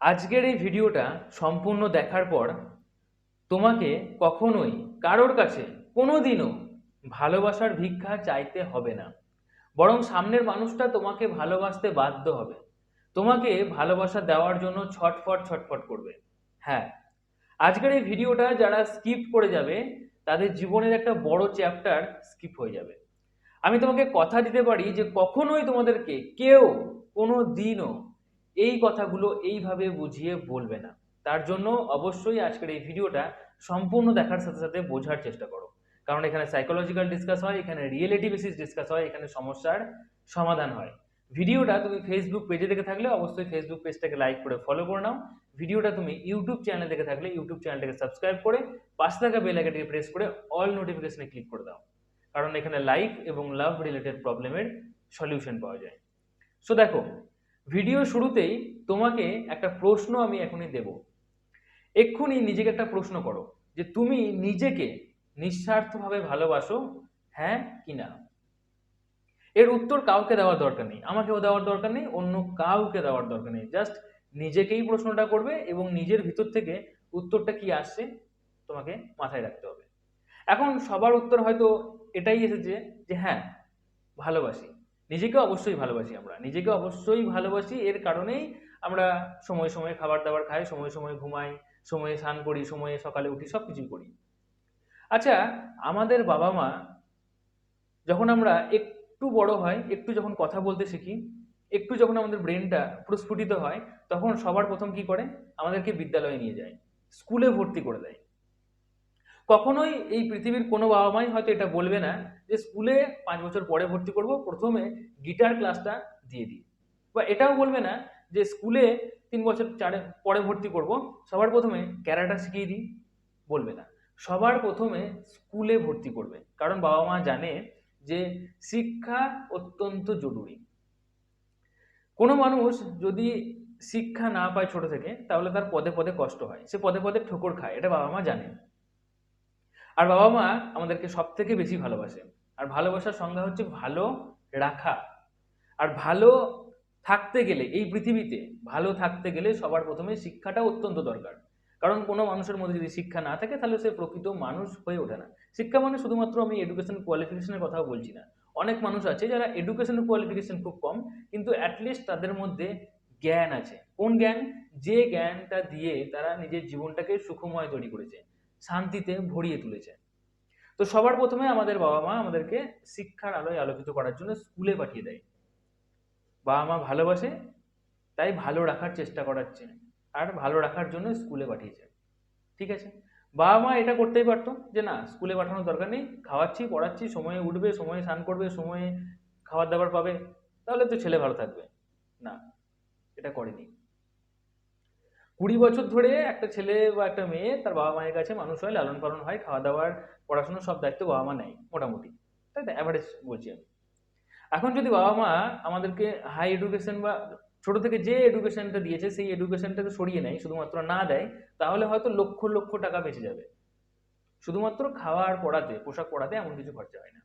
আজকের এই ভিডিওটা সম্পূর্ণ দেখার পর তোমাকে কখনোই কারোর কাছে কোনোদিনও ভালোবাসার ভিক্ষা চাইতে হবে না। বরং সামনের মানুষটা তোমাকে ভালোবাসতে বাধ্য হবে। তোমাকে ভালোবাসা দেওয়ার জন্য ছটফট ছটফট করবে। হ্যাঁ আজকের এই ভিডিওটা যারা স্কিপ করে যাবে, তাদের জীবনের একটা বড় চ্যাপ্টার স্কিপ হয়ে যাবে। আমি তোমাকে কথা দিতে পারি যে কখনোই তোমাদেরকে কেউ কোনো দিনও এই কথাগুলো এইভাবে বুঝিয়ে বলবে না। তার জন্য অবশ্যই আজকের এই ভিডিওটা সম্পূর্ণ দেখার সাথে সাথে বোঝার চেষ্টা করো। কারণ এখানে সাইকোলজিক্যাল ডিসকাস হয়, এখানে রিয়েলিটি বেসিস ডিসকাস হয়, এখানে সমস্যার সমাধান হয়। ভিডিওটা তুমি ফেসবুক পেজে দেখে থাকলে অবশ্যই ফেসবুক পেজটাকে লাইক করে ফলো করে নাও। ভিডিওটা তুমি ইউটিউব চ্যানেলে দেখে থাকলে ইউটিউব চ্যানেলটাকে সাবস্ক্রাইব করে পাশে থাকা বেল আইকনটিকে প্রেস করে অল নোটিফিকেশনে ক্লিক করে দাও। কারণ এখানে লাইফ এবং লাভ রিলেটেড প্রবলেমের সলিউশন পাওয়া যায়। সো দেখো ভিডিও শুরুতেই তোমাকে একটা প্রশ্ন আমি এখনই দেব। এক্ষুনি নিজেকে একটা প্রশ্ন করো যে তুমি নিজেকে নিঃস্বার্থভাবে ভালোবাসো হ্যাঁ কি না? এর উত্তর কাউকে দেওয়ার দরকার নেই, আমাকেও দেওয়ার দরকার নেই, অন্য কাউকে দেওয়ার দরকার নেই। জাস্ট নিজেকেই প্রশ্নটা করবে এবং নিজের ভিতর থেকে উত্তরটা কি আসছে তোমাকে মাথায় রাখতে হবে। এখন সবার উত্তর হয়তো এটাই এসেছে যে হ্যাঁ ভালোবাসি। নিজেকে অবশ্যই ভালোবাসি আমরা। নিজেকে অবশ্যই ভালোবাসি, এর কারণেই আমরা সময় সময় খাবার দাবার খাই, সময় সময় ঘুমাই, সময়ে স্নান করি, সময়ে সকালে উঠি সব কিছুই করি। আচ্ছা আমাদের বাবা মা যখন আমরা একটু বড় হয়, একটু যখন কথা বলতে শিখি, একটু যখন আমাদের ব্রেনটা প্রস্ফুটিত হয়, তখন সবার প্রথম কি করে? আমাদেরকে বিদ্যালয়ে নিয়ে যায়, স্কুলে ভর্তি করে দেয়। কখনোই এই পৃথিবীর কোনো বাবা মাই হয়তো এটা বলবে না যে স্কুলে পাঁচ বছর পরে ভর্তি করব, প্রথমে গিটার ক্লাসটা দিয়ে দিই। বা এটাও বলবে না যে স্কুলে তিন বছর চারে পরে ভর্তি করব, সবার প্রথমে ক্যারাটা শিখিয়ে দিই, বলবে না। সবার প্রথমে স্কুলে ভর্তি করবে, কারণ বাবা মা জানে যে শিক্ষা অত্যন্ত জরুরি। কোনো মানুষ যদি শিক্ষা না পায় ছোট থেকে, তাহলে তার পদে পদে কষ্ট হয়, সে পদে পদে ঠোকর খায়, এটা বাবা মা জানে। আর বাবা মা আমাদেরকে সব থেকে বেশি ভালোবাসে। আর ভালোবাসার সংজ্ঞা হচ্ছে ভালো রাখা। আর ভালো থাকতে গেলে, এই পৃথিবীতে ভালো থাকতে গেলে সবার প্রথমে শিক্ষাটা অত্যন্ত দরকার। কারণ কোনো মানুষের মধ্যে যদি শিক্ষা না থাকে, তাহলে সে প্রকৃত মানুষ হয়ে ওঠে না। শিক্ষা মানে শুধুমাত্র আমি এডুকেশন কোয়ালিফিকেশনের কথাও বলছি না। অনেক মানুষ আছে যারা এডুকেশন কোয়ালিফিকেশন খুব কম, কিন্তু অ্যাটলিস্ট তাদের মধ্যে জ্ঞান আছে। কোন জ্ঞান? যে জ্ঞানটা দিয়ে তারা নিজের জীবনটাকে সুখময় তৈরি করেছে। শান্তিতে ভরিয়ে তুলেছে। তো সবার প্রথমে আমাদের বাবা মা আমাদেরকে শিক্ষার আলোয় আলোকিত করার জন্য স্কুলে পাঠিয়ে দেয়। বাবা মা ভালোবাসে, তাই ভালো রাখার চেষ্টা করাচ্ছে আর ভালো রাখার জন্য স্কুলে পাঠিয়েছে। ঠিক আছে? বাবা মা এটা করতেই পারতো যে না, স্কুলে পাঠানোর দরকার নেই, খাওয়াচ্ছি, পড়াচ্ছি, সময়ে উঠবে, সময়ে স্নান করবে, সময়ে খাবার দাবার পাবে, তাহলে তো ছেলে ভালো থাকবে। না, এটা করেনি। কুড়ি বছর ধরে একটা ছেলে বা একটা মেয়ে, তার বাবা মায়ের কাছে মানুষ হয়, লালন পালন হয় খাওয়া দাওয়ার পড়াশোনার সব দায়িত্ব বাবা মা নেয়, মোটামুটি। তাই তো অ্যাভারেজ বলছি আমি। এখন যদি বাবা মা আমাদেরকে হাই এডুকেশন বা ছোট থেকে যে এডুকেশনটা দিয়েছে, সেই এডুকেশনটাকে সরিয়ে নেয়, শুধুমাত্র না দেয়, তাহলে হয়তো লক্ষ লক্ষ টাকা বেঁচে যাবে। শুধুমাত্র খাওয়া আর পড়াতে, পোশাক পড়াতে এমন কিছু খরচা হয় না।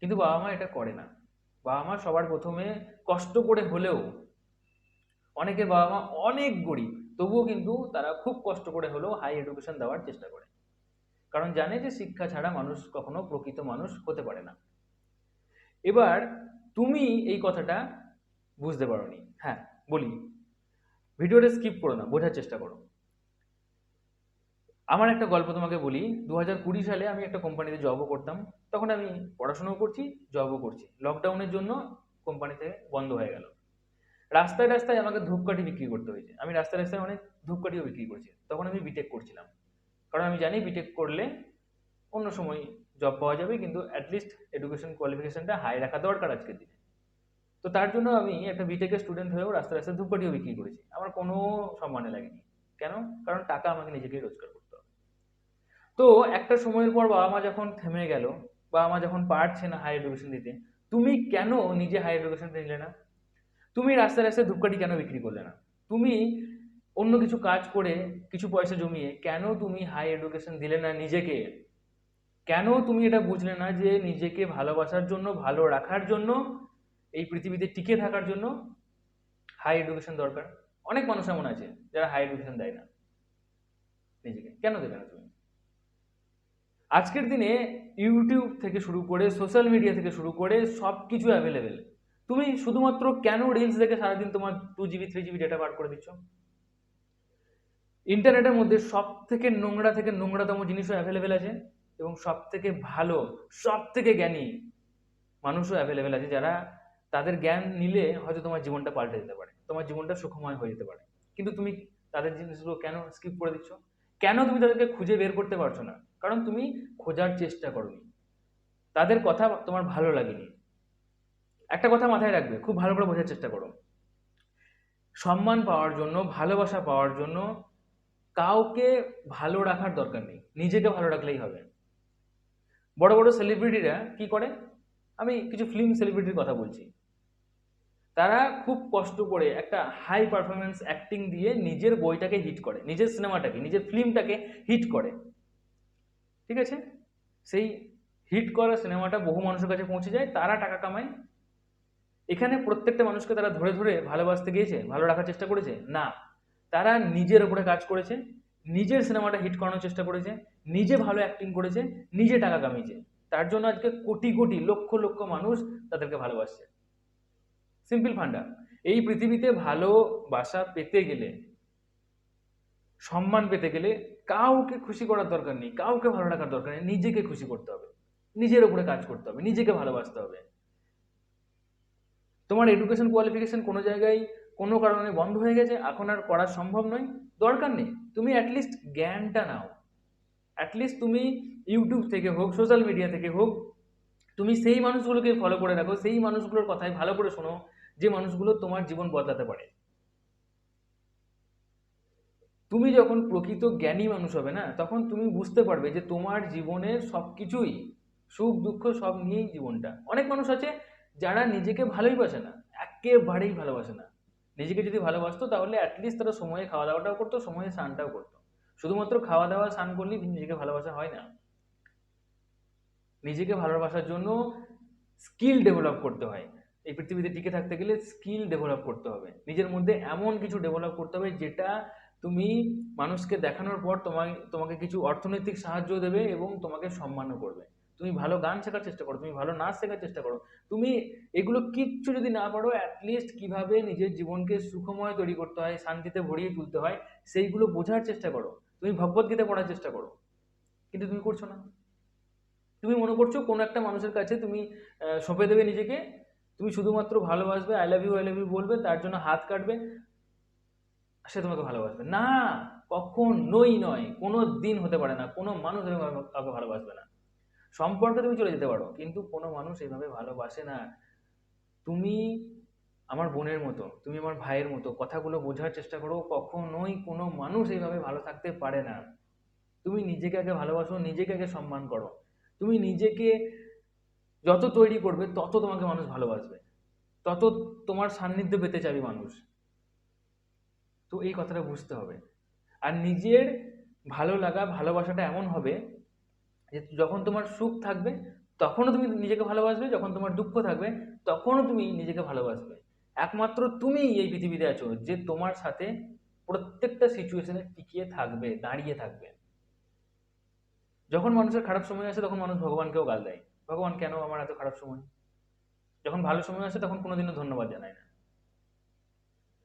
কিন্তু বাবা মা এটা করে না। বাবা মা সবার প্রথমে কষ্ট করে হলেও অনেকের বাবা মা অনেক গরিব, তবুও কিন্তু তারা খুব কষ্ট করে হলেও হাই এডুকেশন দেওয়ার চেষ্টা করে। কারণ জানে যে শিক্ষা ছাড়া মানুষ কখনো প্রকৃত মানুষ হতে পারে না। এবার তুমি এই কথাটা বুঝতে পারোনি। হ্যাঁ বলি। ভিডিওটা স্কিপ করো না, বোঝার চেষ্টা করো। আমার একটা গল্প তোমাকে বলি। দু কুড়ি সালে আমি একটা কোম্পানিতে জবও করতাম। তখন আমি পড়াশোনাও করছি জবও করছি। লকডাউনের জন্য কোম্পানিতে বন্ধ হয়ে গেল। রাস্তায় রাস্তায় আমাকে ধূপকাঠি বিক্রি করতে হয়েছে। আমি রাস্তায় রাস্তায় অনেক ধূপকাঠিও বিক্রি করছি। তখন আমি বিটেক করছিলাম। কারণ আমি জানি বিটেক করলে অন্য সময় জব পাওয়া যাবে, কিন্তু অ্যাটলিস্ট এডুকেশন কোয়ালিফিকেশনটা হাই রাখা দরকার আজকের দিনে। তো তার জন্য আমি একটা বিটেকের স্টুডেন্ট হয়েও রাস্তায় রাস্তায় ধূপকাঠিও বিক্রি করেছি। আমার কোনো সম্মানে লাগেনি। কেন? কারণ টাকা আমাকে নিজেকেই রোজগার করতে হবে। তো একটা সময়ের পর বাবা মা যখন থেমে গেল, বাবা মা যখন পারছে না হাই এডুকেশন দিতে, তুমি কেন নিজে হাই এডুকেশন নিলে না? তুমি রাস্তায় রাস্তায় ধূপকাঠি কেন বিক্রি করলে না? তুমি অন্য কিছু কাজ করে কিছু পয়সা জমিয়ে কেন তুমি হাই এডুকেশন দিলে না নিজেকে? কেন তুমি এটা বুঝলে না যে নিজেকে ভালোবাসার জন্য, ভালো রাখার জন্য, এই পৃথিবীতে টিকে থাকার জন্য হাই এডুকেশন দরকার? অনেক মানুষ এমন আছে যারা হাই এডুকেশন দেয় না। নিজেকে। কেন দেবে না তুমি? আজকের দিনে ইউটিউব থেকে শুরু করে সোশ্যাল মিডিয়া থেকে শুরু করে সব কিছু অ্যাভেলেবেল তুমি শুধুমাত্র কেন রিলস দেখে সারাদিন তোমার two GB three GB data বার করে দিচ্ছ? ইন্টারনেটের মধ্যে সব থেকে নোংরা থেকে নোংরাতম জিনিসও অ্যাভেলেবেল আছে এবং সব থেকে ভালো সব থেকে জ্ঞানী মানুষও অ্যাভেলেবেল আছে যারা তাদের জ্ঞান নিলে হয়তো তোমার জীবনটা পাল্টে যেতে পারে, তোমার জীবনটা সুখময় হয়ে যেতে পারে। কিন্তু তুমি তাদের জিনিসগুলো কেন স্কিপ করে দিচ্ছ? কেন তুমি তাদেরকে খুঁজে বের করতে পারছ না? কারণ তুমি খোঁজার চেষ্টা করনি। তাদের কথা তোমার ভালো লাগেনি। একটা কথা মাথায় রাখবে, খুব ভালো করে বোঝার চেষ্টা করো। সম্মান পাওয়ার জন্য, ভালোবাসা পাওয়ার জন্য কাউকে ভালো রাখার দরকার নেই, নিজেকে ভালো রাখলেই হবে। বড় বড় সেলিব্রিটিরা কি করে? আমি কিছু ফিল্ম সেলিব্রিটির কথা বলছি। তারা খুব কষ্ট করে একটা হাই পারফরমেন্স অ্যাক্টিং দিয়ে নিজের বইটাকে হিট করে, নিজের সিনেমাটাকে নিজের ফিল্মটাকে হিট করে। ঠিক আছে? সেই হিট করা সিনেমাটা বহু মানুষের কাছে পৌঁছে যায়, তারা টাকা কামায় এখানে প্রত্যেকটা মানুষকে তারা ধরে ধরে ভালোবাসতে গিয়েছে, ভালো রাখার চেষ্টা করেছে? না। তারা নিজের উপরে কাজ করেছে, নিজের সিনেমাটা হিট করানোর চেষ্টা করেছে, নিজে ভালো অ্যাক্টিং করেছে, নিজে টাকা কামিয়েছে। তার জন্য আজকে কোটি কোটি, লক্ষ লক্ষ মানুষ তাদেরকে ভালোবাসছে। সিম্পল ফান্ডা, এই পৃথিবীতে ভালোবাসা পেতে গেলে, সম্মান পেতে গেলে কাউকে খুশি করার দরকার নেই, কাউকে ভালো রাখার দরকার নেই, নিজেকে খুশি করতে হবে। নিজের উপরে কাজ করতে হবে, নিজেকে ভালোবাসতে হবে। তোমার এডুকেশন কোয়ালিফিকেশন কোনো জায়গায় কোনো কারণে বন্ধ হয়ে গেছে, এখন আর করা সম্ভব নয়। দরকার নেই। তুমি অ্যাটলিস্ট জ্ঞানটা নাও। অ্যাটলিস্ট তুমি ইউটিউব থেকে হোক সোশ্যাল মিডিয়া থেকে হোক, তুমি সেই মানুষগুলোকে ফলো করে রাখো, সেই মানুষগুলোর কথাই ভালো করে শোনো, যে মানুষগুলো তোমার জীবন বদলাতে পারে। তুমি যখন প্রকৃত জ্ঞানী মানুষ হবে না, তখন তুমি বুঝতে পারবে যে তোমার জীবনের সব কিছুই সুখ, দুঃখ সব নিয়েই জীবনটা। অনেক মানুষ আছে যারা নিজেকে ভালোই বাসে না, একেবারেই ভালোবাসে না। নিজেকে যদি ভালোবাসতো তাহলে অ্যাটলিস্ট তারা সময়ে খাওয়া দাওয়াটাও করতো, সময়ে স্নানটাও করতো। শুধুমাত্র খাওয়া দাওয়া, স্নান করলেই নিজেকে ভালোবাসা হয় না। নিজেকে ভালোবাসার জন্য স্কিল ডেভেলপ করতে হয়। এই পৃথিবীতে টিকে থাকতে গেলে স্কিল ডেভেলপ করতে হবে। নিজের মধ্যে এমন কিছু ডেভেলপ করতে হবে যেটা তুমি মানুষকে দেখানোর পর তোমায়, তোমাকে কিছু অর্থনৈতিক সাহায্য দেবে এবং তোমাকে সম্মানও করবে। তুমি ভালো গান শেখার চেষ্টা করো, তুমি ভালো নাচ শেখার চেষ্টা করো। তুমি এগুলো কিচ্ছু যদি না পারো অ্যাটলিস্ট কীভাবে নিজের জীবনকে সুখময় তৈরি করতে হয়, শান্তিতে ভরিয়ে তুলতে হয়, সেইগুলো বোঝার চেষ্টা করো। তুমি ভগবদ্গীতা পড়ার চেষ্টা করো। কিন্তু তুমি করছ না। তুমি মনে করছ কোনো একটা মানুষের কাছে তুমি সঁপে দেবে নিজেকে, তুমি শুধুমাত্র ভালোবাসবে I love you I love you বলবে, তার জন্য হাত কাটবে, সে তোমাকে ভালোবাসবে। না, কখনোই নয়, কোনো দিন হতে পারে না, কোনো মানুষ কাউকে ভালোবাসবে না। সম্পর্কে তুমি চলে যেতে পারো, কিন্তু কোনো মানুষ এইভাবে ভালোবাসে না। তুমি আমার বোনের মতো, তুমি আমার ভাইয়ের মতো, কথাগুলো বোঝার চেষ্টা করো, কখনোই কোনো মানুষ এইভাবে ভালো থাকতে পারে না। তুমি নিজেকে আগে ভালোবাসো, নিজেকে আগে সম্মান করো। তুমি নিজেকে যত তৈরি করবে, তত তোমাকে মানুষ ভালোবাসবে। তত তোমার সান্নিধ্য পেতে চাইবে মানুষ। তো এই কথাটা বুঝতে হবে। আর নিজের ভালো লাগা, ভালোবাসাটা এমন হবে যে যখন তোমার সুখ থাকবে, তখনও তুমি নিজেকে ভালোবাসবে, যখন তোমার দুঃখ থাকবে, তখনও তুমি নিজেকে ভালোবাসবে। একমাত্র তুমি এই পৃথিবীতে আছো যে তোমার সাথে প্রত্যেকটা সিচুয়েশনে টিকিয়ে থাকবে, দাঁড়িয়ে থাকবে। যখন মানুষের খারাপ সময় আসে, তখন মানুষ ভগবানকেও গাল দেয়। ভগবান, কেন আমার এত খারাপ সময়? যখন ভালো সময় আসে, তখন কোনোদিনও ধন্যবাদ জানায় না।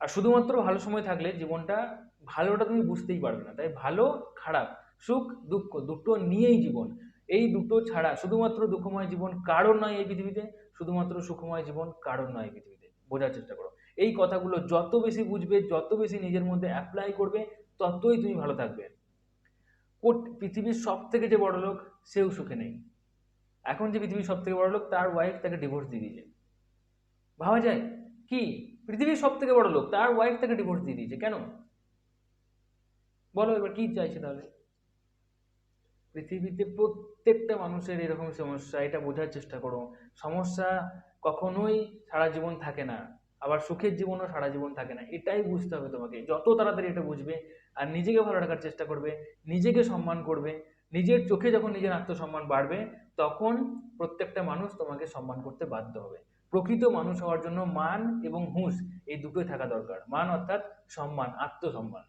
আর শুধুমাত্র ভালো সময় থাকলে জীবনটা ভালোটা তুমি বুঝতেই পারবে না। তাই ভালো, খারাপ সুখ, দুঃখ, দুটো নিয়েই জীবন। এই দুটো ছাড়া শুধুমাত্র দুঃখময় জীবন কারোর নয় এই পৃথিবীতে, শুধুমাত্র সুখময় জীবন কারোর নয় এই পৃথিবীতে। বোঝার চেষ্টা করো। এই কথাগুলো যত বেশি বুঝবে, যত বেশি নিজের মধ্যে অ্যাপ্লাই করবে, ততই তুমি ভালো থাকবে। পৃথিবীর সব থেকে যে বড় লোক, সেও সুখে নেই। এখন যে পৃথিবীর সব থেকে বড় লোক, তার ওয়াইফ তাকে ডিভোর্স দিয়ে দিয়েছে। ভাবা যায়? কি? পৃথিবীর সব থেকে বড় লোক, তার ওয়াইফ তাকে ডিভোর্স দিয়ে দিয়েছে। কেন? বলো এবার কি চাইছে তাহলে? পৃথিবীতে প্রত্যেকটা মানুষের এরকম সমস্যা, এটা বোঝার চেষ্টা করো। সমস্যা কখনোই সারা জীবন থাকে না। আবার সুখের জীবনও সারা জীবন থাকে না। এটাই বুঝতে হবে তোমাকে। যত তাড়াতাড়ি এটা বুঝবে আর নিজেকে ভালো রাখার চেষ্টা করবে, নিজেকে সম্মান করবে, নিজের চোখে যখন নিজের আত্মসম্মান বাড়বে, তখন প্রত্যেকটা মানুষ তোমাকে সম্মান করতে বাধ্য হবে। প্রকৃত মানুষ হওয়ার জন্য মান এবং হুঁশ এই দুটোই থাকা দরকার। মান অর্থাৎ সম্মান, আত্মসম্মান।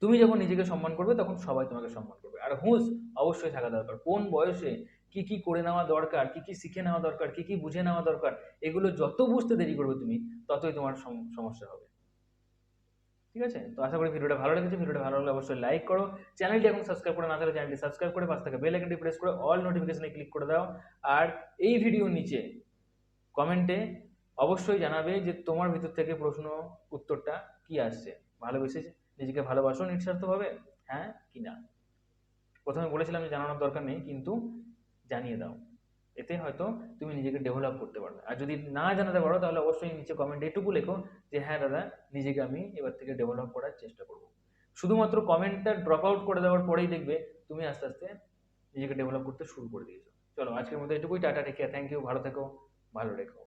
তুমি যখন নিজেকে সম্মান করবে, তখন সবাই তোমাকে সম্মান করবে। আর হুঁশ, অবশ্যই থাকা দরকার। কোন বয়সে কি কি করে নেওয়া দরকার, কি কি শিখে নেওয়া দরকার, কি কি বুঝে নেওয়া দরকার, এগুলো যত বুঝতে দেরি করবে তুমি, ততই তোমার সম- সমস্যা হবে। ঠিক আছে? তো আশা করি ভিডিওটা ভালো লেগেছে। ভিডিওটা ভালো লাগলে অবশ্যই লাইক করো। চ্যানেলটি এখন সাবস্ক্রাইব করে না থাকলে চ্যানেলটি সাবস্ক্রাইব করে পাশ থেকে বেল আইকনটি প্রেস করে অল নোটিফিকেশনে ক্লিক করে দাও। আর এই ভিডিওর নিচে কমেন্টে অবশ্যই জানাবে যে তোমার ভিতর থেকে প্রশ্ন উত্তরটা কি আসছে। ভালোবেসে নিজেকে ভালোবাসো নিঃস্বার্থভাবে? হ্যাঁ কি না? প্রথমে বলেছিলাম যে জানানোর দরকার নেই, কিন্তু জানিয়ে দাও। এতে হয়তো তুমি নিজেকে ডেভেলপ করতে পারবে। আর যদি না জানাতে পারো, তাহলে অবশ্যই নিচে কমেন্ট এটুকু লেখো যে হ্যাঁ দাদা, নিজেকে আমি এবার থেকে ডেভেলপ করার চেষ্টা করব। শুধুমাত্র কমেন্টটা ড্রপ আউট করে দেওয়ার পরেই দেখবে তুমি আস্তে আস্তে নিজেকে ডেভেলপ করতে শুরু করে দিয়েছ। চলো, আজকের মতো এটুকুই। টাটা টেকে থ্যাংক ইউ ভালো থেকো, ভালো রেখো।